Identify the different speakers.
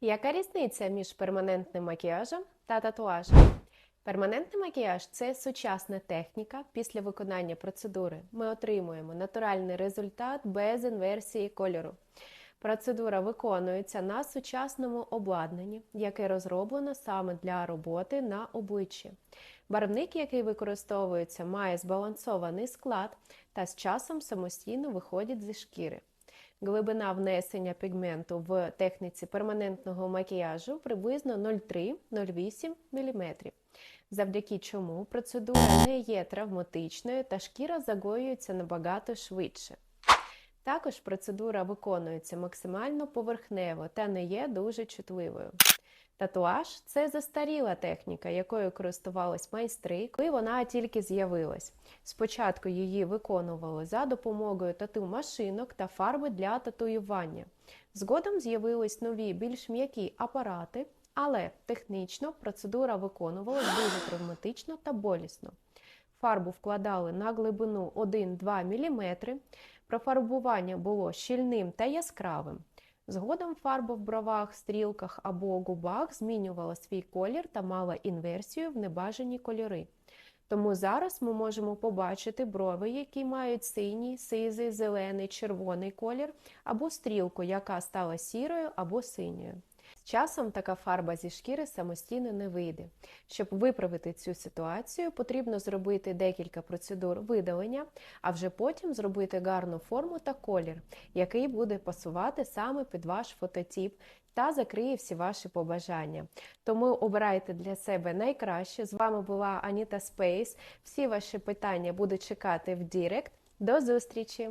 Speaker 1: Яка різниця між перманентним макіяжем та татуажем? Перманентний макіяж це сучасна техніка. Після виконання процедури ми отримуємо натуральний результат без інверсії кольору. Процедура виконується на сучасному обладнанні, яке розроблено саме для роботи на обличчі. Барвник, який використовується, має збалансований склад та з часом самостійно виходить зі шкіри. Глибина внесення пігменту в техніці перманентного макіяжу приблизно 0,3-0,8 мм, завдяки чому процедура не є травматичною та шкіра загоюється набагато швидше. Також процедура виконується максимально поверхнево та не є дуже чутливою. Татуаж це застаріла техніка, якою користувались майстри, коли вона тільки з'явилась. Спочатку її виконували за допомогою тату-машинок та фарби для татуювання. Згодом з'явились нові, більш м'які апарати, але технічно процедура виконувалась дуже травматично та болісно. Фарбу вкладали на глибину 1-2 мм, профарбування було щільним та яскравим. Згодом фарба в бровах, стрілках або губах змінювала свій колір та мала інверсію в небажані кольори. Тому зараз ми можемо побачити брови, які мають синій, сизий, зелений, червоний колір, або стрілку, яка стала сірою або синьою. Часом така фарба зі шкіри самостійно не вийде. Щоб виправити цю ситуацію, потрібно зробити декілька процедур видалення, а вже потім зробити гарну форму та колір, який буде пасувати саме під ваш фототип та закриє всі ваші побажання. Тому обирайте для себе найкраще. З вами була Аніта Спейс. Всі ваші питання буду чекати в Дірект. До зустрічі!